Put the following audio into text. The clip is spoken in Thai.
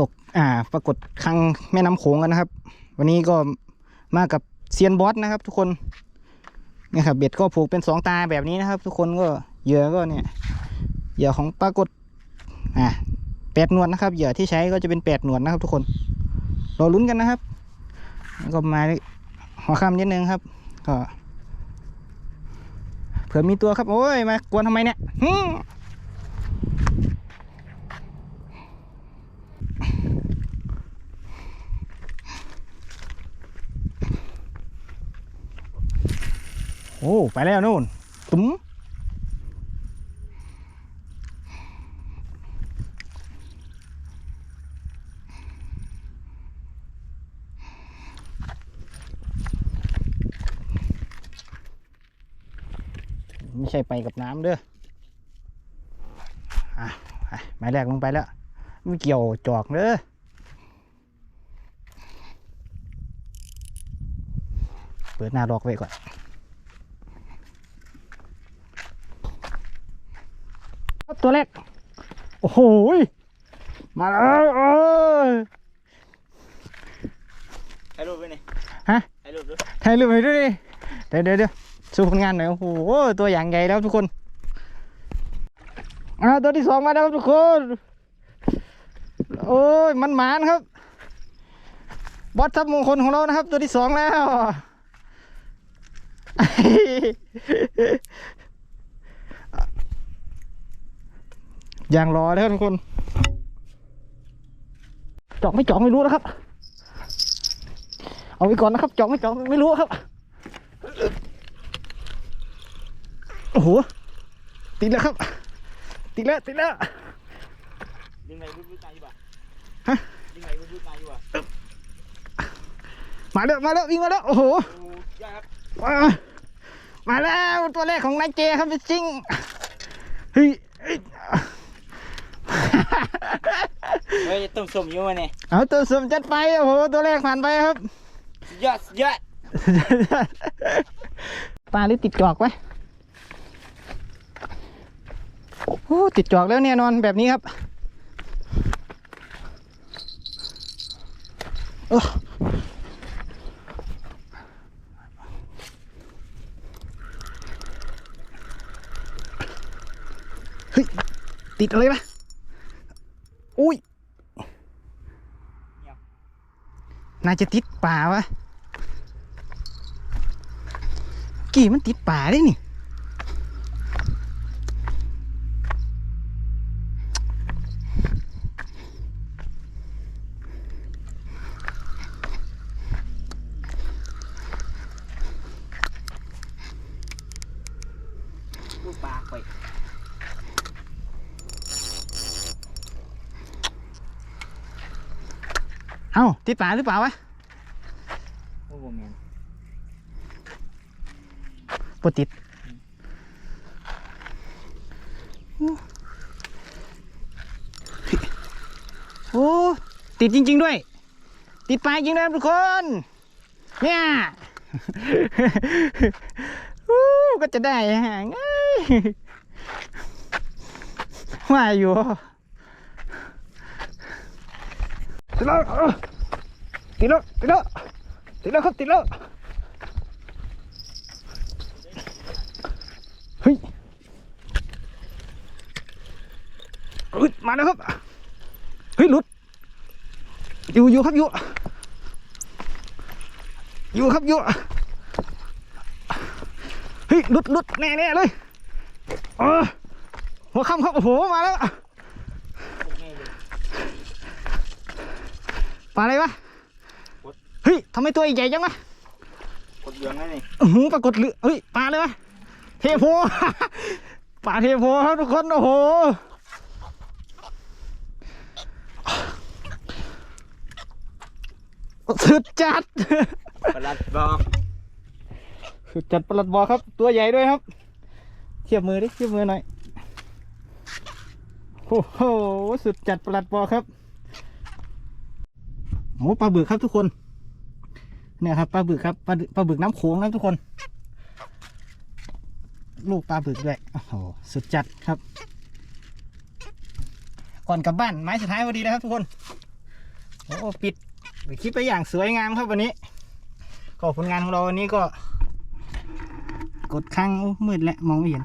ตกอ่าปรากฏคลังแม่น้ำโขงกันนะครับ วันนี้ก็มากับเซียนบอสนะครับทุกคนเนี่ยครับเบ็ดก็ผูกเป็นสองตาแบบนี้นะครับ ทุกคนก็เหยื่อก็เนี่ยเหยื่อของปรากฏอ่าแปดหนวดนะครับเหยื่อที่ใช้ก็จะเป็นแปดหนวดนะครับทุกคนรอลุ้นกันนะครับก็มาหัวค่ำนิดนึงครับ ก็เผื่อมีตัวครับ โอ้ยมากวนทำไมเนี่ย โอ้ ไปแล้วนู่น ตุ้มไม่ใช่ไปกับน้ำเด้ออะไปหมายแรกลงไปแล้ว ไม่เกี่ยวจอกเด้อเปิดหน้าดอกไว้ก่อน ครับ ตัวแรก โอ้โหยมาแล้วเอ้ยถ่ายรูปไว้นี่ฮะถ่ายรูปด้วยถ่ายรูปให้ด้วยดิเดี๋ยวเดี๋ยวเดี๋ยวสู้ผลงานหน่อยโอ้โหตัวอย่างใหญ่แล้วทุกคนอ่าตัวที่สองมาแล้วครับทุกคนโอ้ยมันหมานครับบอสทับมงคลของเรานะครับ ตัวที่สองแล้ว ย่างรอเลยครับทุกคนจอกไม่จอกไม่รู้นะครับ เอาไว้ก่อนนะครับจอกไม่จอกไม่รู้ครับโอ้โหติดแล้วครับ ติดแล้วติดแล้วยิงไงวุ้นๆมาอยู่ป่ะฮะยิงไงวุ้นๆมาอยู่ป่ะมาแล้วมาแล้ววิ่งมาแล้วโอ้โหโอ้ยากครับมามาแล้วตัวแรกของนายเจครับจริงเฮ้ยเฮ้ยเฮ้ยต้มส้มอยู่มาเนี่ยเอาตัวสมจัดไปโอ้โหตัวแรกผ่านไปครับสุดยอดสุดยอดปลาหรือติดจอกไว้โอ้ติดจอกแล้วเนี่ยนอนแบบนี้ครับโอ้เฮ้ยติดอะไรปะอุ้ย น่าจะติดป่าวะ กี่มันติดป่าได้นี่ ลูกปลาไป เอ้าติดป่าหรือเปล่าวะโอ้โหแมนปติดโอ้ติดจริง ๆ ด้วย ติดปลาจริงนะครับทุกคน เนี่ยอู้ก็จะได้ฮะง่ายว่าอยู่ ติดแล้วเออติดแล้วติดแล้วติดแล้วครับติดแล้วเฮ้ยเฮ้ยม ปลาอะไรวะเฮ้ยทำไมตัวใหญ่จังวะกดเหลืองนั่นนี่อื้อหือปรากฏเหลือเฮ้ยปลาเลยวะเทโพปลาเทโพครับทุกคนโอ้โหสุดจัดประหลัดบอกสุดจัดประหลัดบอกครับ ตัวใหญ่ด้วยครับ เทียบมือดิเทียบมือหน่อยโอ้โหสุดจัดประหลัดบอกครับ โอ้ปลาบึกครับทุกคน เนี่ยครับปลาบึกครับปลาปลาบึกน้ำโขงนะครับทุกคน ลูกปลาบึกด้วยโอ้โหสุดจัดครับ ก่อนกลับบ้านไม้สุดท้ายพอดีนะครับทุกคนโอ้ปิดคลิปไปอย่างสวยงามครับวันนี้ก็ผลงานของเราวันนี้ก็ กดข้างมืดแล้วมองไม่เห็น